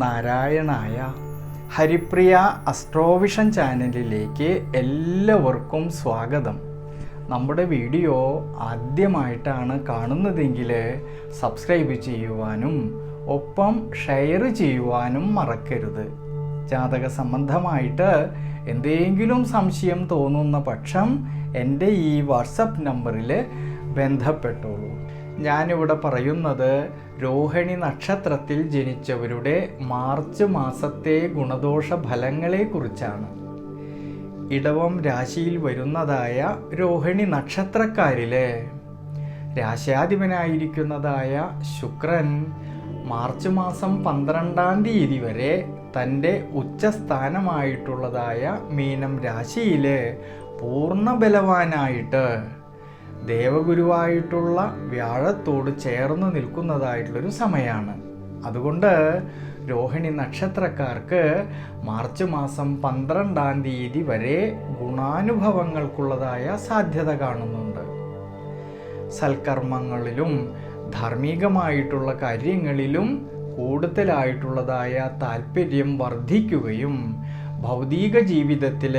നാരായണായ ഹരിപ്രിയ അസ്ട്രോവിഷൻ ചാനലിലേക്ക് എല്ലാവർക്കും സ്വാഗതം. നമ്മുടെ വീഡിയോ ആദ്യമായിട്ടാണ് കാണുന്നതെങ്കിൽ സബ്സ്ക്രൈബ് ചെയ്യുവാനും ഒപ്പം ഷെയർ ചെയ്യുവാനും മറക്കരുത്. ജാതക സംബന്ധമായിട്ട് എന്തെങ്കിലും സംശയം തോന്നുന്ന പക്ഷം എന്റെ ഈ വാട്സപ്പ് നമ്പറിൽ ബന്ധപ്പെട്ടോളൂ. ഞാനിവിടെ പറയുന്നത് രോഹിണി നക്ഷത്രത്തിൽ ജനിച്ചവരുടെ മാർച്ച് മാസത്തെ ഗുണദോഷ ഫലങ്ങളെക്കുറിച്ചാണ്. ഇടവം രാശിയിൽ വരുന്നതായ രോഹിണി നക്ഷത്രക്കാരിലെ രാശാധിപനായിരിക്കുന്നതായ ശുക്രൻ മാർച്ച് മാസം പന്ത്രണ്ടാം തീയതി വരെ തന്റെ ഉച്ചസ്ഥാനമായിട്ടുള്ളതായ മീനം രാശിയിൽ പൂർണ ബലവാനായിട്ട് ദേവഗുരുവായിട്ടുള്ള വ്യാഴത്തോട് ചേർന്ന് നിൽക്കുന്നതായിട്ടുള്ളൊരു സമയമാണ്. അതുകൊണ്ട് രോഹിണി നക്ഷത്രക്കാർക്ക് മാർച്ച് മാസം പന്ത്രണ്ടാം തീയതി വരെ ഗുണാനുഭവങ്ങൾക്കുള്ളതായ സാധ്യത കാണുന്നുണ്ട്. സൽക്കർമ്മങ്ങളിലും ധാർമ്മികമായിട്ടുള്ള കാര്യങ്ങളിലും കൂടുതലായിട്ടുള്ളതായ താല്പര്യം വർദ്ധിക്കുകയും ഭൗതിക ജീവിതത്തിൽ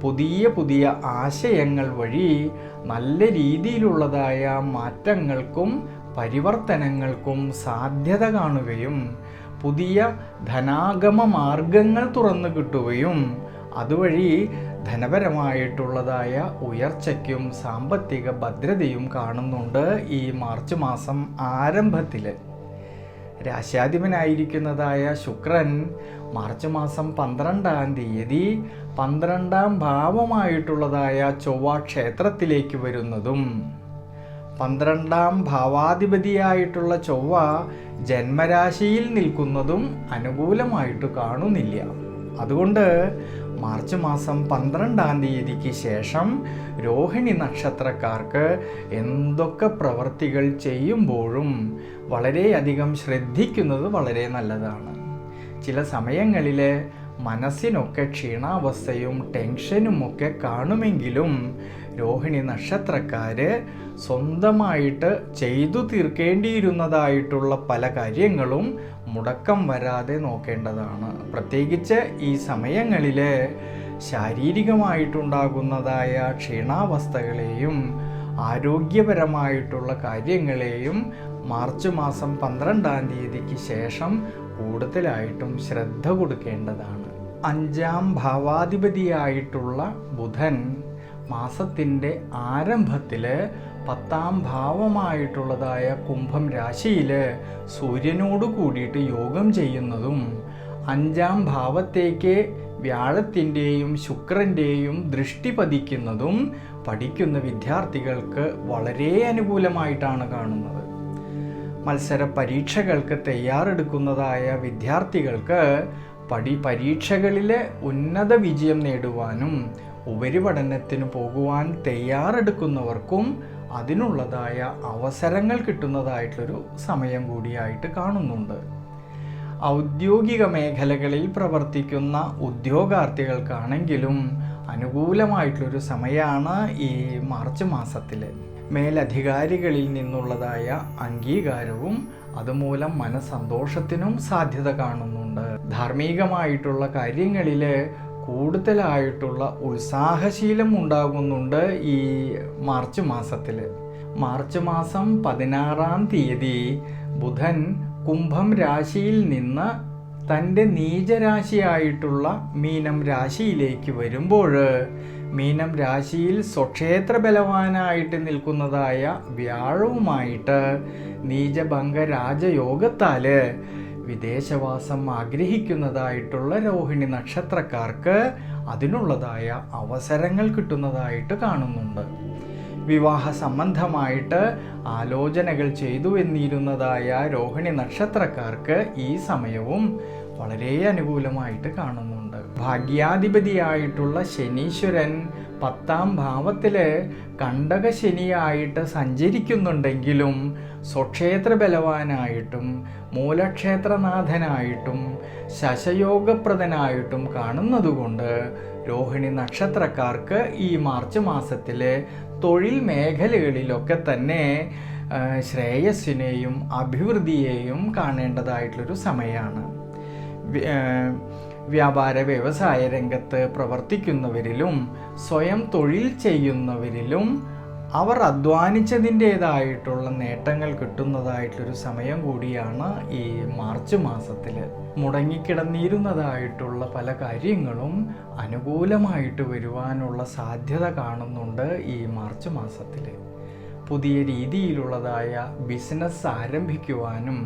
പുതിയ പുതിയ ആശയങ്ങൾ വഴി നല്ല രീതിയിലുള്ളതായ മാറ്റങ്ങൾക്കും പരിവർത്തനങ്ങൾക്കും സാധ്യത കാണുകയും പുതിയ ധനാഗമ മാർഗങ്ങൾ തുറന്നു കിട്ടുകയും അതുവഴി ധനപരമായിട്ടുള്ളതായ ഉയർച്ചയ്ക്കും സാമ്പത്തിക ഭദ്രതയും കാണുന്നുണ്ട് ഈ മാർച്ച് മാസം ആരംഭത്തിൽ രാശ്യാധിപനായിരിക്കുന്നതായ ശുക്രൻ മാർച്ച് മാസം പന്ത്രണ്ടാം തീയതി പന്ത്രണ്ടാം ഭാവമായിട്ടുള്ളതായ ചൊവ്വ ക്ഷേത്രത്തിലേക്ക് വരുന്നതും പന്ത്രണ്ടാം ഭാവാധിപതിയായിട്ടുള്ള ചൊവ്വ ജന്മരാശിയിൽ നിൽക്കുന്നതും അനുകൂലമായിട്ട് കാണുന്നില്ല. അതുകൊണ്ട് മാർച്ച് മാസം പന്ത്രണ്ടാം തീയതിക്ക് ശേഷം രോഹിണി നക്ഷത്രക്കാർക്ക് എന്തൊക്കെ പ്രവർത്തികൾ ചെയ്യുമ്പോഴും വളരെയധികം ശ്രദ്ധിക്കുന്നത് വളരെ നല്ലതാണ്. ചില സമയങ്ങളിൽ മനസ്സിനൊക്കെ ക്ഷീണാവസ്ഥയും ടെൻഷനും ഒക്കെ കാണുമെങ്കിലും രോഹിണി നക്ഷത്രക്കാർ സ്വന്തമായിട്ട് ചെയ്തു തീർക്കേണ്ടിയിരുന്നതായിട്ടുള്ള പല കാര്യങ്ങളും മുടക്കം വരാതെ നോക്കേണ്ടതാണ്. പ്രത്യേകിച്ച് ഈ സമയങ്ങളിൽ ശാരീരികമായിട്ടുണ്ടാകുന്നതായ ക്ഷീണാവസ്ഥകളെയും ആരോഗ്യപരമായിട്ടുള്ള കാര്യങ്ങളെയും മാർച്ച് മാസം പന്ത്രണ്ടാം തീയതിക്ക് ശേഷം കൂടുതലായിട്ടും ശ്രദ്ധ കൊടുക്കേണ്ടതാണ്. അഞ്ചാം ഭാവാധിപതിയായിട്ടുള്ള ബുധൻ മാസത്തിന്റെ ആരംഭത്തിൽ പത്താം ഭാവമായിട്ടുള്ളതായ കുംഭം രാശിയിൽ സൂര്യനോട് കൂടിയിട്ട് യോഗം ചെയ്യുന്നതും അഞ്ചാം ഭാവത്തേക്ക് വ്യാഴത്തിന്റെയും ശുക്രന്റെയും ദൃഷ്ടി പതിക്കുന്നതും പഠിക്കുന്ന വിദ്യാർത്ഥികൾക്ക് വളരെ അനുകൂലമായിട്ടാണ് കാണുന്നത്. മത്സര പരീക്ഷകൾക്ക് തയ്യാറെടുക്കുന്നതായ വിദ്യാർത്ഥികൾക്ക് പടി പരീക്ഷകളിൽ ഉന്നത വിജയം നേടുവാനും ഉപരിപഠനത്തിന് പോകുവാൻ തയ്യാറെടുക്കുന്നവർക്കും അതിനുള്ളതായ അവസരങ്ങൾ കിട്ടുന്നതായിട്ടൊരു സമയം കൂടിയായിട്ട് കാണുന്നുണ്ട്. ഔദ്യോഗിക മേഖലകളിൽ പ്രവർത്തിക്കുന്ന ഉദ്യോഗാർത്ഥികൾക്കാണെങ്കിലും അനുകൂലമായിട്ടുള്ളൊരു സമയമാണ് ഈ മാർച്ച് മാസത്തിൽ മേലധികാരികളിൽ നിന്നുള്ളതായ അംഗീകാരവും അതുമൂലം മനസന്തോഷത്തിനും സാധ്യത കാണുന്നുണ്ട്. ധാർമ്മികമായിട്ടുള്ള കാര്യങ്ങളിൽ കൂടുതലായിട്ടുള്ള ഉത്സാഹശീലം ഉണ്ടാകുന്നുണ്ട് ഈ മാർച്ച് മാസത്തിൽ മാർച്ച് മാസം പതിനാറാം തീയതി ബുധൻ കുംഭം രാശിയിൽ നിന്ന് തന്റെ നീചരാശിയായിട്ടുള്ള മീനം രാശിയിലേക്ക് വരുമ്പോൾ മീനം രാശിയിൽ സ്വക്ഷേത്ര ബലവാനായിട്ട് നിൽക്കുന്നതായ വ്യാഴവുമായിട്ട് നീചഭംഗ രാജയോഗത്താൽ വിദേശവാസം ആഗ്രഹിക്കുന്നതായിട്ടുള്ള രോഹിണി നക്ഷത്രക്കാർക്ക് അതിനുള്ളതായ അവസരങ്ങൾ കിട്ടുന്നതായിട്ട് കാണുന്നുണ്ട്. വിവാഹ സംബന്ധമായിട്ട് ആലോചനകൾ ചെയ്തു എന്നിരുന്നതായ രോഹിണി നക്ഷത്രക്കാർക്ക് ഈ സമയവും വളരെ അനുകൂലമായിട്ട് കാണുന്നുണ്ട്. ഭാഗ്യാധിപതിയായിട്ടുള്ള ശനീശ്വരൻ പത്താം ഭാവത്തിൽ കണ്ടക ശനിയായിട്ട് സഞ്ചരിക്കുന്നുണ്ടെങ്കിലും സ്വക്ഷേത്ര ബലവാനായിട്ടും മൂലക്ഷേത്രനാഥനായിട്ടും ശശയോഗപ്രദനായിട്ടും കാണുന്നതുകൊണ്ട് രോഹിണി നക്ഷത്രക്കാർക്ക് ഈ മാർച്ച് മാസത്തിലെ തൊഴിൽ മേഖലകളിലൊക്കെ തന്നെ ശ്രേയസ്സിനെയും അഭിവൃദ്ധിയെയും കാണേണ്ടതായിട്ടുള്ളൊരു സമയമാണ് വ്യാപാര വ്യവസായ രംഗത്ത് പ്രവർത്തിക്കുന്നവരിലും സ്വയം തൊഴിൽ ചെയ്യുന്നവരിലും അവർ അധ്വാനിച്ചതിന്റെതായിട്ടുള്ള നേട്ടങ്ങൾ കിട്ടുന്നതായിട്ടൊരു സമയം കൂടിയാണ് ഈ മാർച്ച് മാസത്തിൽ മുടങ്ങിക്കിടന്നിരുന്നതായിട്ടുള്ള പല കാര്യങ്ങളും അനുകൂലമായിട്ട് വരുവാനുള്ള സാധ്യത കാണുന്നുണ്ട് ഈ മാർച്ച് മാസത്തിൽ പുതിയ രീതിയിലുള്ളതായ ബിസിനസ് ആരംഭിക്കുവാനും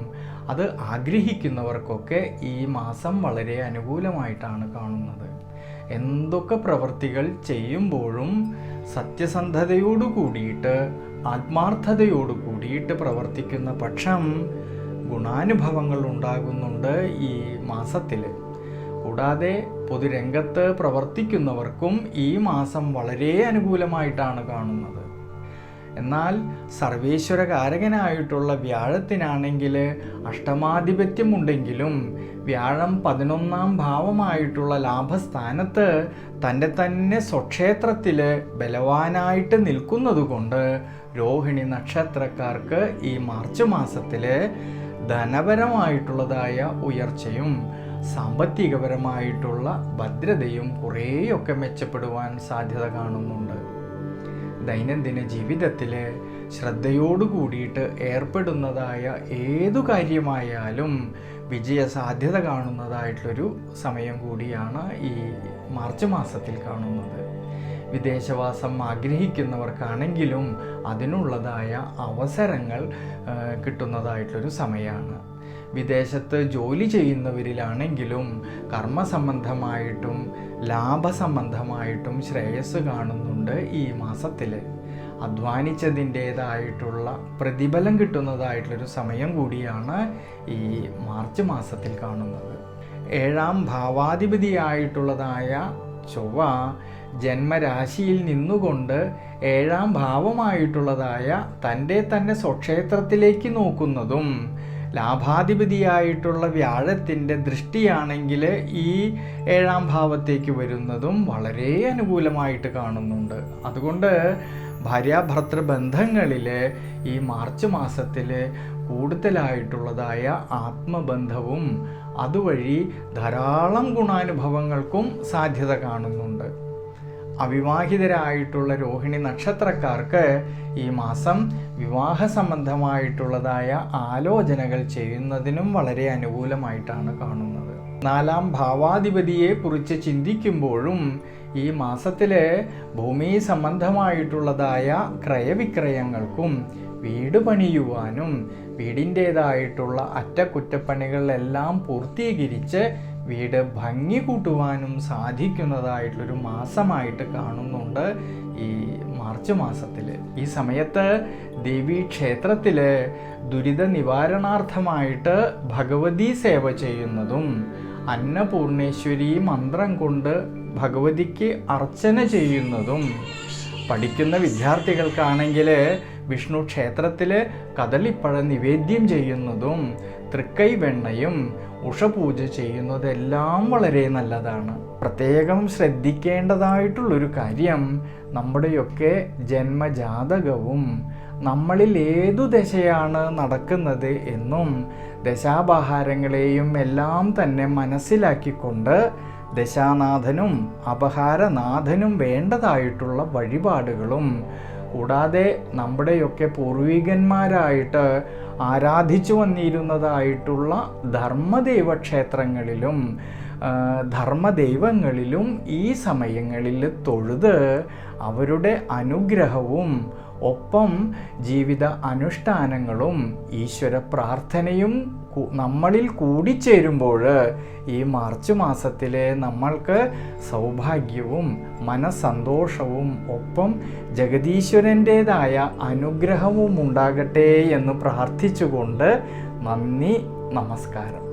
അത് ആഗ്രഹിക്കുന്നവർക്കൊക്കെ ഈ മാസം വളരെ അനുകൂലമായിട്ടാണ് കാണുന്നത്. എന്തൊക്കെ പ്രവൃത്തികൾ ചെയ്യുമ്പോഴും സത്യസന്ധതയോടു കൂടിയിട്ട് ആത്മാർത്ഥതയോടു കൂടിയിട്ട് പ്രവർത്തിക്കുന്ന പക്ഷം ഗുണാനുഭവങ്ങൾ ഉണ്ടാകുന്നുണ്ട് ഈ മാസത്തിൽ കൂടാതെ പൊതുരംഗത്ത് പ്രവർത്തിക്കുന്നവർക്കും ഈ മാസം വളരെ അനുകൂലമായിട്ടാണ് കാണുന്നത്. എന്നാൽ സർവേശ്വരകാരകനായിട്ടുള്ള വ്യാഴത്തിനാണെങ്കിൽ അഷ്ടമാധിപത്യമുണ്ടെങ്കിലും വ്യാഴം പതിനൊന്നാം ഭാവമായിട്ടുള്ള ലാഭസ്ഥാനത്ത് തന്റെ തന്നെ സ്വക്ഷേത്രത്തിൽ ബലവാനായിട്ട് നിൽക്കുന്നതുകൊണ്ട് രോഹിണി നക്ഷത്രക്കാർക്ക് ഈ മാർച്ച് മാസത്തിൽ ധനപരമായിട്ടുള്ളതായ ഉയർച്ചയും സാമ്പത്തികപരമായിട്ടുള്ള ഭദ്രതയും കുറേയൊക്കെ മെച്ചപ്പെടുവാൻ സാധ്യത കാണുന്നുണ്ട്. ദൈനംദിന ജീവിതത്തിൽ ശ്രദ്ധയോടു കൂടിയിട്ട് ഏർപ്പെടുന്നതായ ഏതു കാര്യമായാലും വിജയ സാധ്യത കാണുന്നതായിട്ടുള്ളൊരു സമയം കൂടിയാണ് ഈ മാർച്ച് മാസത്തിൽ കാണുന്നത്. വിദേശവാസം ആഗ്രഹിക്കുന്നവർക്കാണെങ്കിലും അതിനുള്ളതായ അവസരങ്ങൾ കിട്ടുന്നതായിട്ടുള്ളൊരു സമയമാണ് വിദേശത്ത് ജോലി ചെയ്യുന്നവരിലാണെങ്കിലും കർമ്മ കർമ്മസംബന്ധമായിട്ടും ലാഭസംബന്ധമായിട്ടും ശ്രേയസ് കാണുന്നുണ്ട് ഈ മാസത്തിൽ അധ്വാനിച്ചതിന്റേതായിട്ടുള്ള പ്രതിഫലം കിട്ടുന്നതായിട്ടുള്ളൊരു സമയം കൂടിയാണ് ഈ മാർച്ച് മാസത്തിൽ കാണുന്നത്. ഏഴാം ഭാവാധിപതിയായിട്ടുള്ളതായ ചൊവ്വ ജന്മരാശിയിൽ നിന്നുകൊണ്ട് ഏഴാം ഭാവമായിട്ടുള്ളതായ തന്റെ തന്നെ സ്വക്ഷേത്രത്തിലേക്ക് നോക്കുന്നതും ലാഭാധിപതിയായിട്ടുള്ള വ്യാഴത്തിന്റെ ദൃഷ്ടിയാണെങ്കിൽ ഈ ഏഴാം ഭാവത്തേക്ക് വരുന്നതും വളരെ അനുകൂലമായിട്ട് കാണുന്നുണ്ട്. അതുകൊണ്ട് ഭാര്യാഭർത്തൃ ബന്ധങ്ങളിൽ ഈ മാർച്ച് മാസത്തിൽ കൂടുതലായിട്ടുള്ളതായ ആത്മബന്ധവും അതുവഴി ധാരാളം ഗുണാനുഭവങ്ങൾക്കും സാധ്യത കാണുന്നുണ്ട്. അവിവാഹിതരായിട്ടുള്ള രോഹിണി നക്ഷത്രക്കാർക്ക് ഈ മാസം വിവാഹ സംബന്ധമായിട്ടുള്ളതായ ആലോചനകൾ ചെയ്യുന്നതിനും വളരെ അനുകൂലമായിട്ടാണ് കാണുന്നത്. നാലാം ഭാവാധിപതിയെ കുറിച്ച് ചിന്തിക്കുമ്പോഴും ഈ മാസത്തിലെ ഭൂമി സംബന്ധമായിട്ടുള്ളതായ ക്രയവിക്രയങ്ങൾക്കും വീട് പണിയുവാനും വീടിന്റേതായിട്ടുള്ള അറ്റകുറ്റപ്പണികളെല്ലാം പൂർത്തീകരിച്ച് വീട് ഭംഗി കൂട്ടുവാനും സാധിക്കുന്നതായിട്ടുള്ളൊരു മാസമായിട്ട് കാണുന്നുണ്ട് ഈ മാർച്ച് മാസത്തിൽ ഈ സമയത്ത് ദേവീ ക്ഷേത്രത്തിൽ ദുരിത നിവാരണാർത്ഥമായിട്ട് ഭഗവതി സേവ ചെയ്യുന്നതും അന്നപൂർണേശ്വരി മന്ത്രം കൊണ്ട് ഭഗവതിക്ക് അർച്ചന ചെയ്യുന്നതും പഠിക്കുന്ന വിദ്യാർത്ഥികൾക്കാണെങ്കിൽ വിഷ്ണു ക്ഷേത്രത്തിൽ കദളിപ്പഴ നിവേദ്യം ചെയ്യുന്നതും തൃക്കൈ വെണ്ണയും ഉഷപൂജ ചെയ്യുന്നതെല്ലാം വളരെ നല്ലതാണ്. പ്രത്യേകം ശ്രദ്ധിക്കേണ്ടതായിട്ടുള്ളൊരു കാര്യം നമ്മുടെയൊക്കെ ജന്മജാതകവും നമ്മളിൽ ഏതു ദശയാണ് നടക്കുന്നത് എന്നും ദശാപഹാരങ്ങളെയും എല്ലാം തന്നെ മനസ്സിലാക്കിക്കൊണ്ട് ദശാനാഥനും അപഹാരനാഥനും വേണ്ടതായിട്ടുള്ള വഴിപാടുകളും കൂടാതെ നമ്മുടെയൊക്കെ പൂർവികന്മാരായിട്ട് ആരാധിച്ചു വന്നിരുന്നതായിട്ടുള്ള ധർമ്മദൈവ ക്ഷേത്രങ്ങളിലും ധർമ്മദൈവങ്ങളിലും ഈ സമയങ്ങളിൽ തൊഴുത് അവരുടെ അനുഗ്രഹവും ഒപ്പം ജീവിത അനുഷ്ഠാനങ്ങളും ഈശ്വര പ്രാർത്ഥനയും നമ്മളിൽ കൂടിച്ചേരുമ്പോൾ ഈ മാർച്ച് മാസത്തിലെ നമ്മൾക്ക് സൗഭാഗ്യവും മനസ്സന്തോഷവും ഒപ്പം ജഗദീശ്വരന്റേതായ അനുഗ്രഹവും ഉണ്ടാകട്ടെ എന്ന് പ്രാർത്ഥിച്ചുകൊണ്ട് നന്ദി നമസ്കാരം.